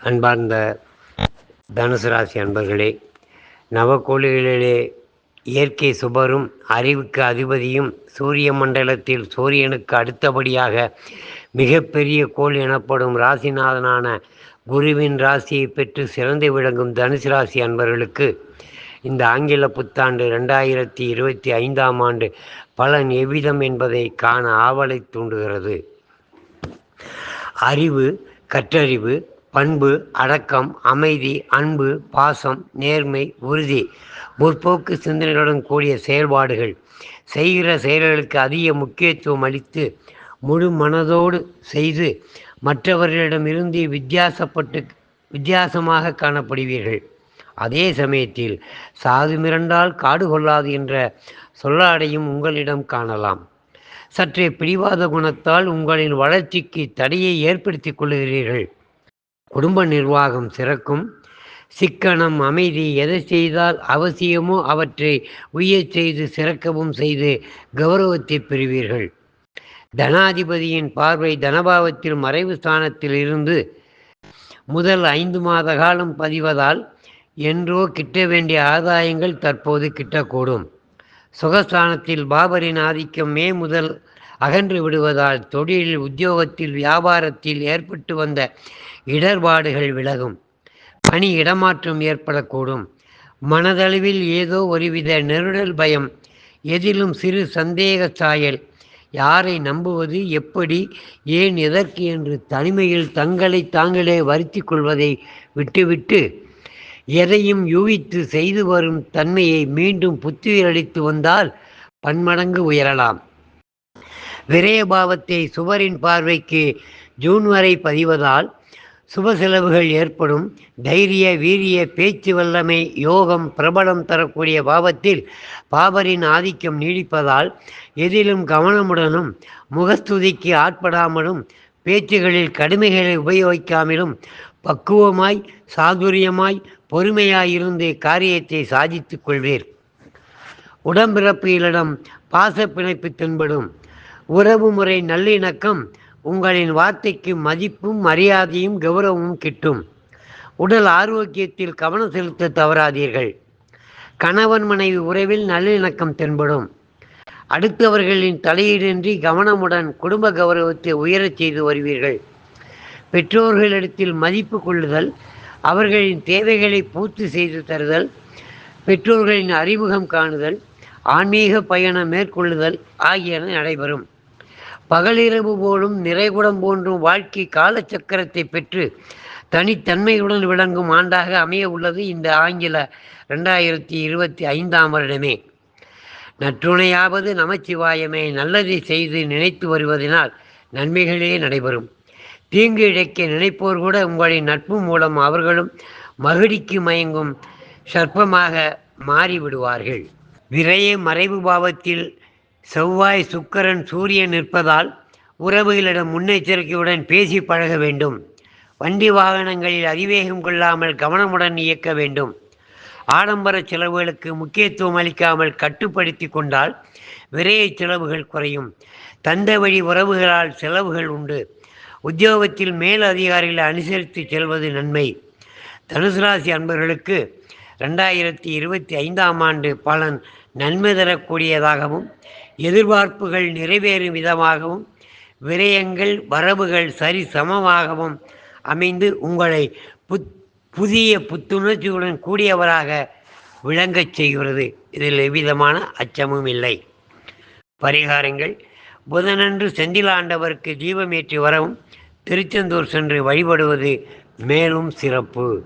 அன்பார்ந்த தனுசு ராசி அன்பர்களே நவக்கோளிகளிலே இயற்கை சுபரும் அறிவுக்கு அதிபதியும் சூரிய மண்டலத்தில் சூரியனுக்கு அடுத்தபடியாக மிகப்பெரிய கோள் எனப்படும் ராசிநாதனான குருவின் ராசியை பெற்று சிறந்து விளங்கும் தனுசு ராசி அன்பர்களுக்கு இந்த ஆங்கில புத்தாண்டு ரெண்டாயிரத்தி இருபத்தி ஐந்தாம் ஆண்டு பலன் எவ்விதம் என்பதை காண ஆவலை தூண்டுகிறது. அறிவு கற்றறிவு பண்பு அடக்கம் அமைதி அன்பு பாசம் நேர்மை உறுதி முற்போக்கு சிந்தனைகளுடன் கூடிய செயல்பாடுகள். செய்கிற செயல்களுக்கு அதிக முக்கியத்துவம் அளித்து முழு மனதோடு செய்து மற்றவர்களிடமிருந்து வித்தியாசப்பட்டு வித்தியாசமாக காணப்படுவீர்கள். அதே சமயத்தில் சாது மிரண்டால் காடு கொள்ளாது என்ற சொல்லாடையும் உங்களிடம் காணலாம். சற்றே பிடிவாத குணத்தால் உங்களின் வளர்ச்சிக்கு தடையை ஏற்படுத்திக் கொள்கிறீர்கள். குடும்ப நிர்வாகம் சிறக்கும். சிக்கனம் அமைதி எதை செய்தால் அவசியமோ அவற்றை உயர் செய்து சிறக்கவும் செய்து கௌரவத்தை பெறுவீர்கள். தனாதிபதியின் பார்வை தனபாவத்தில் மறைவு ஸ்தானத்தில் இருந்து முதல் ஐந்து மாத காலம் பதிவதால் என்றோ கிட்ட வேண்டிய ஆதாயங்கள் தற்போது கிட்டக்கூடும். சுகஸ்தானத்தில் பாபரின் ஆதிக்கம் மே முதல் அகன்று விடுவதால் தொழிலில் உத்தியோகத்தில் வியாபாரத்தில் ஏற்பட்டு வந்த இடர்பாடுகள் விலகும். பணி இடமாற்றம் ஏற்படக்கூடும். மனதளவில் ஏதோ ஒருவித நெருடல் பயம் எதிலும் சிறு சந்தேக சாயல். யாரை நம்புவது எப்படி ஏன் எதற்கு என்று தனிமையில் தங்களை தாங்களே வருத்தி கொள்வதை விட்டுவிட்டு எதையும் யூகித்து செய்து வரும் தன்மையை மீண்டும் புத்துயிரளித்து வந்தால் பன்மடங்கு உயரலாம். விரயபாவத்தை சுவரின் பார்வைக்கு ஜூன் வரை பதிவதால் சுப செலவுகள் ஏற்படும். தைரிய வீரிய பேச்சு வல்லமை யோகம் பிரபலம் தரக்கூடிய பாவத்தில் பாபரின் ஆதிக்கம் நீடிப்பதால் எதிலும் கவனமுடனும் முகஸ்துதிக்கு ஆட்படாமலும் பேச்சுகளில் கடுமைகளை உபயோகிக்காமலும் பக்குவமாய் சாதுரியமாய் பொறுமையாயிருந்து காரியத்தை சாதித்துக் கொள்வீர். உடம்பிறப்பியலிடம் பாச பிணைப்பு தென்படும். உறவு முறை நல்லிணக்கம் உங்களின் வார்த்தைக்கு மதிப்பும் மரியாதையும் கௌரவமும் கிட்டும். உடல் ஆரோக்கியத்தில் கவனம் செலுத்த தவறாதீர்கள். கணவன் மனைவி உறவில் நல்லிணக்கம் தென்படும். அடுத்தவர்களின் தலையீடின்றி கவனமுடன் குடும்ப கௌரவத்தை உயரச் செய்து வருவீர்கள். பெற்றோர்களிடத்தில் மதிப்பு கொள்ளுதல் அவர்களின் தேவைகளை பூர்த்தி செய்து தருதல் பெற்றோர்களின் அறிமுகம் காணுதல் ஆன்மீக பயணம் மேற்கொள்ளுதல் ஆகியன நடைபெறும். பகலிரவு போலும் நிறைகுடம் போன்றும் வாழ்க்கை காலச்சக்கரத்தை பெற்று தனித்தன்மையுடன் விளங்கும் ஆண்டாக அமைய உள்ளது இந்த ஆங்கில ரெண்டாயிரத்தி இருபத்தி ஐந்தாம் வருடமே. நற்றுணையாவது நமச்சிவாயமே நல்லதை செய்து நினைத்து வருவதனால் நன்மைகளே நடைபெறும். தீங்கு இழைக்க நினைப்போர் கூட உங்களின் நட்பு மூலம் அவர்களும் மகிழ்ச்சிக்கு மயங்கும் சர்ப்பமாக மாறிவிடுவார்கள். விரைய மறைவு பாவத்தில் செவ்வாய் சுக்கரன் சூரியன் நிற்பதால் உறவுகளிடம் முன்னெச்சரிக்கையுடன் பேசி பழக வேண்டும். வண்டி வாகனங்களில் அதிவேகம் கொள்ளாமல் கவனமுடன் இயக்க வேண்டும். ஆடம்பர செலவுகளுக்கு முக்கியத்துவம் அளிக்காமல் கட்டுப்படுத்தி கொண்டால் விரைய செலவுகள் குறையும். தந்த வழி உறவுகளால் செலவுகள் உண்டு. உத்தியோகத்தில் மேல் அதிகாரிகளை அனுசரித்து செல்வது நன்மை. தனுசு ராசி அன்பர்களுக்கு ரெண்டாயிரத்தி இருபத்தி ஐந்தாம் ஆண்டு பலன் நன்மை தரக்கூடியதாகவும் எதிர்பார்ப்புகள் நிறைவேறும் விதமாகவும் விரயங்கள் வரவுகள் சரி சமமாகவும் அமைந்து உங்களை புத் புதிய புத்துணர்ச்சியுடன் கூடியவராக விளங்கச் செய்கிறது. இதில் எவ்விதமான அச்சமும் இல்லை. பரிகாரங்கள். புதனன்று செந்திலாண்டவருக்கு தீபமேற்றி வரவும் திருச்செந்தூர் சென்று வழிபடுவது மேலும் சிறப்பு.